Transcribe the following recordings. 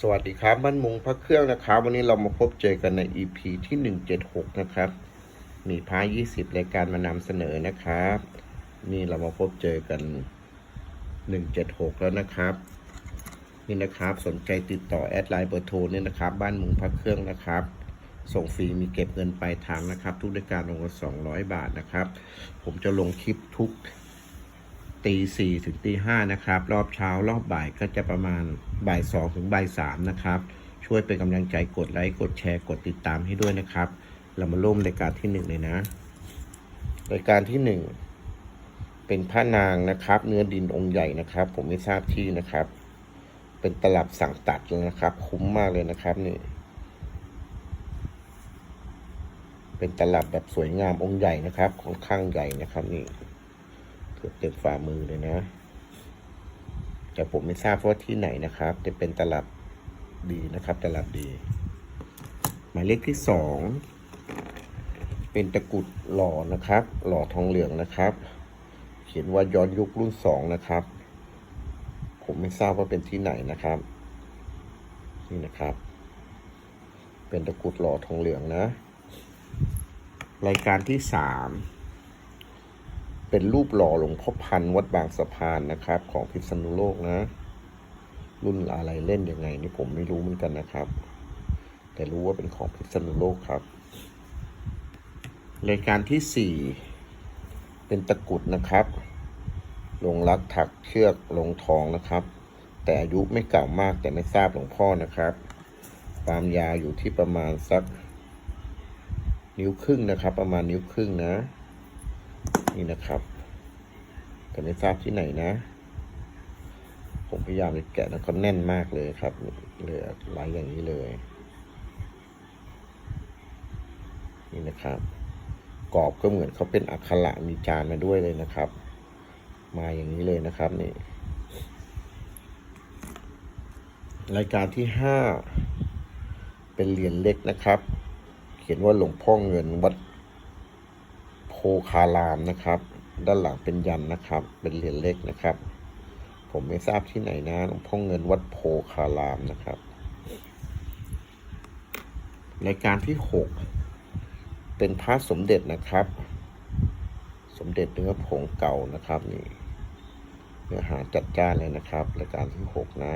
สวัสดีครับบ้านมุงพระเครื่องนะครับวันนี้เรามาพบเจอกันใน EP ที่ 176 นะครับ มีพา20รายการมานำเสนอนะครับ นี่เรามาพบเจอกัน 176 แล้วนะครับ นี่นะครับสนใจติดต่อแอดไลน์เบอร์โทรเนี่ยนะครับ บ้านมุงพระเครื่องนะครับ ส่งฟรีมีเก็บเงินปลายทางนะครับ ทุกรายการลงละ200 บาทนะครับ ผมจะลงคลิปทุก ตีสี่ถึงตีห้านะครับ รอบเช้ารอบบ่ายก็จะประมาณบ่ายสองถึงบ่ายสามนะครับ ช่วยเป็นกำลังใจกดไลค์กดแชร์กดติดตามให้ด้วยนะครับ เรามาร่วมรายการที่หนึ่งเลยนะรายการที่หนึ่งเป็นพระนางนะครับ เนื้อดินองค์ใหญ่นะครับ ผมไม่ทราบที่นะครับ เป็นตลับสั่งตัดเลยนะครับ คุ้มมากเลยนะครับนี่เป็นตลับแบบสวยงามองค์ใหญ่นะครับค่อนข้างใหญ่นะครับนี่ เกือบเต็มฝ่ามือเลยนะ แต่ผมไม่ทราบว่าที่ไหนนะครับ จะเป็นตลับดีนะครับตลับดี หมายเลขที่สองเป็นตะกรุดหล่อนะครับ หล่อทองเหลืองนะครับ เขียนว่าย้อนยุครุ่นสองนะครับ ผมไม่ทราบว่าเป็นที่ไหนนะครับ นี่นะครับ เป็นตะกรุดหล่อทองเหลืองนะ รายการที่สาม เป็นรูปหล่อหลวงพ่อพันน์วัดบางสะพานนะครับ ของพิษณุโลกนะ รุ่นอะไรเล่นยังไงนี่ผมไม่รู้เหมือนกันนะครับ แต่รู้ว่าเป็นของพิษณุโลกครับรายการที่สี่เป็นตะกรุดนะครับ ลงรักถักเชือกลงทองนะครับ แต่อายุไม่เก่ามากแต่ไม่ทราบหลวงพ่อนะครับ ความยาวอยู่ที่ประมาณสัก นิ้วครึ่งนะครับ ประมาณนิ้วครึ่งนะ นี่นะครับแต่ไม่ทราบที่ไหนนะ ผมพยายามจะแกะแล้วก็แน่นมากเลยครับเหลยหลายอย่างนี้เลย นี่นะครับ กรอบก็เหมือนเขาเป็นอักขระมีจานมาด้วยเลยนะครับ มาอย่างนี้เลยนะครับนี่ รายการที่ห้าเป็นเหรียญเล็กนะครับ เขียนว่าหลวงพ่อเงินวัด คารามนะครับ ด้านหลังเป็นยันนะครับ เป็นเหรียญเล็กนะครับ ผมไม่ทราบที่ไหนนะหลวงพ่อเงินวัดโพคารามนะครับรายการที่หกเป็นพระสมเด็จนะครับ สมเด็จเนื้อผงเก่านะครับนี่เนื้อหาจัดจ้านเลยนะครับรายการที่หกนะ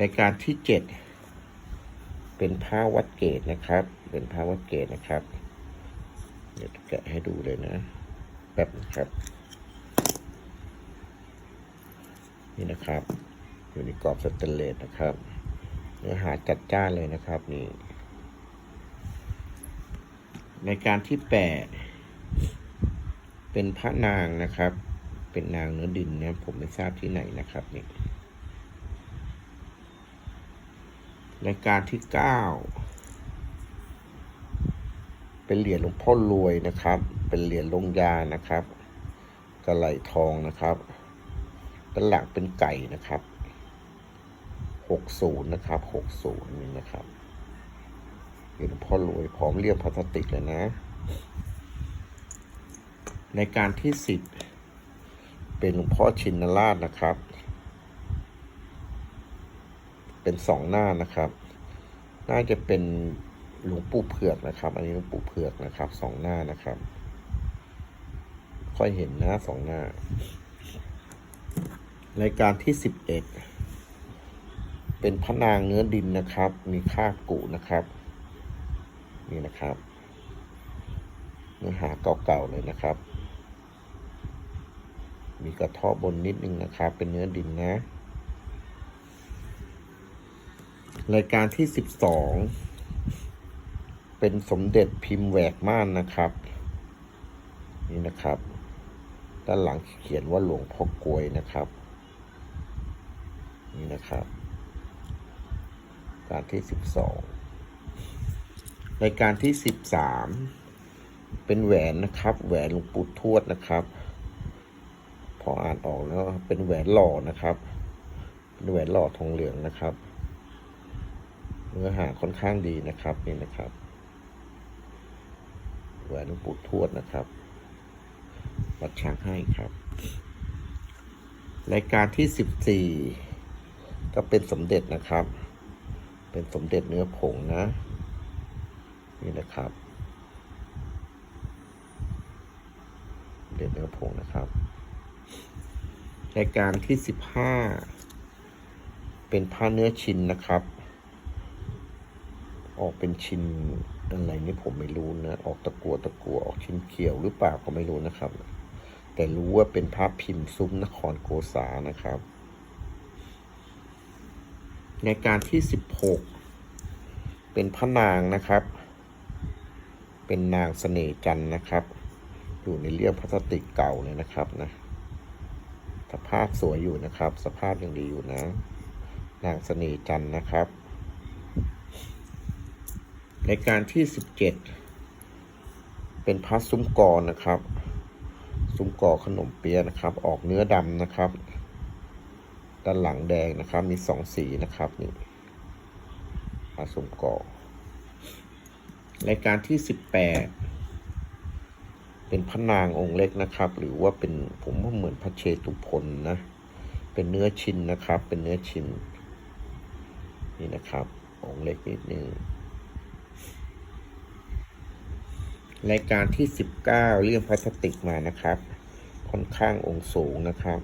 รายการที่เจ็ดเป็นผ้าวัดเกตนะครับ เป็นผ้าวัดเกตนะครับ เดี๋ยวแกะให้ดูเลยนะแป๊บนะครับ นี่นะครับ อยู่ในกรอบสแตนเลสนะครับ เนื้อหาจัดจ้านเลยนะครับนี่ในการที่แปดเป็นพระนางนะครับ เป็นนางเนื้อดินเนี่ยผมไม่ทราบที่ไหนนะครับนี่รายการที่เก้า เป็นเหรียญหลวงพ่อรวยนะครับ เป็นเหรียญลงยานะครับกระไหลทองนะครับด้านหลังเป็นไก่นะครับหกศูนย์นะครับหกศูนย์นี่นะครับเหรียญหลวงพ่อรวยพร้อมเรียบพลาสติกเลยนะ ในการที่สิบเป็นหลวงพ่อชินราชนะครับ เป็นสองหน้านะครับ น่าจะเป็น หลวงปู่เผือกนะครับ อันนี้หลวงปู่เผือกนะครับสองหน้านะครับ ค่อยเห็นหน้าสองหน้า รายการที่สิบเอ็ดเป็นพระนางเนื้อดินนะครับ มีค่ากุนะครับ นี่นะครับเนื้อหาเก่าๆเลยนะครับ มีกระเทาะบนนิดนึงนะครับ เป็นเนื้อดินนะ รายการที่สิบสอง เป็นสมเด็จพิมพ์แหวกม่านนะครับ นี่นะครับ ด้านหลังเขียนว่าหลวงพ่อกวยนะครับ นี่นะครับการที่สิบสองรายการที่สิบสามเป็นแหวนนะครับ แหวนหลวงปู่ทวดนะครับ พออ่านออกแล้วเป็นแหวนหล่อนะครับเป็นแหวนหล่อทองเหลืองนะครับ เนื้อหาค่อนข้างดีนะครับนี่นะครับ แหวนหลวงปู่ทวดนะครับวัดช้างให้ครับ รายการที่สิบสี่ก็เป็นสมเด็จนะครับ เป็นสมเด็จเนื้อผงนะ นี่นะครับสมเด็จเนื้อผงนะครับ รายการที่สิบห้าเป็นผ้าเนื้อชิ้นนะครับ ออกเป็นชิ้นอะไรนี่ผมไม่รู้นะ ออกตะกัวตะกัวออกชิ้นเขียวหรือเปล่าก็ไม่รู้นะครับ แต่รู้ว่าเป็นภาพพิมพ์ซุ้มนครโกษานะครับ ในการที่สิบหกเป็นพระนางนะครับ เป็นนางเสน่จันนะครับ อยู่ในเรื่องพลาสติกเก่าเลยนะครับนะสภาพสวยอยู่นะครับ สภาพยังดีอยู่นะ นางเสน่จันนะครับ ในการที่สิบเจ็ดเป็นพระซุ้มกอนะครับ ซุ้มกอขนมเปี๊ยะนะครับ ออกเนื้อดำนะครับ ด้านหลังแดงนะครับ มีสองสีนะครับนี่พระซุ้มกอรายการที่สิบแปดเป็นพระนางองค์เล็กนะครับ หรือว่าเป็นผมว่าเหมือนพระเชตุพนนะ เป็นเนื้อชิ้นนะครับ เป็นเนื้อชิ้นนี่นะครับ องค์เล็กนิดนึง รายการที่ 19 เรื่องพลาสติกมานะครับ ค่อนข้างองค์สูงนะครับ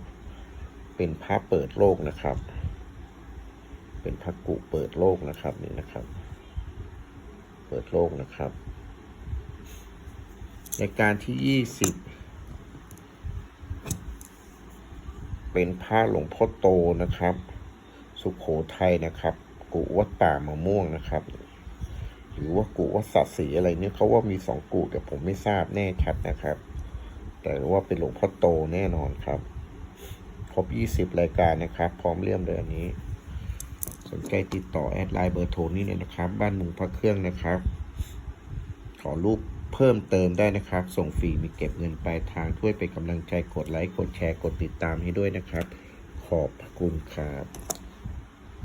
เป็นพระเปิดโลกนะครับ เป็นพระกุเปิดโลกนะครับนี่นะครับ เปิดโลกนะครับรายการที่ 20 เป็นพระหลวงพ่อโตนะครับ สุขโขทัยนะครับ กุวัดป่ามะม่วงนะครับ หรือว่ากุวัสัตว์สีอะไรเนี่ยเขาว่ามีสองกุแต่ผมไม่ทราบแน่ชัดนะครับ แต่ว่าเป็นหลวงพ่อโตแน่นอนครับ ครบ20รายการนะครับ พร้อมเลี่ยมเลยอันนี้ สนใจติดต่อแอดไลน์เบอร์โทรนี้เลยนะครับ บ้านมุงพระเครื่องนะครับ ขอรูปเพิ่มเติมได้นะครับ ส่งฟรีมีเก็บเงินปลายทางช่วยเป็นกำลังใจกดไลค์กดแชร์กดติดตามให้ด้วยนะครับ ขอบพระคุณครับ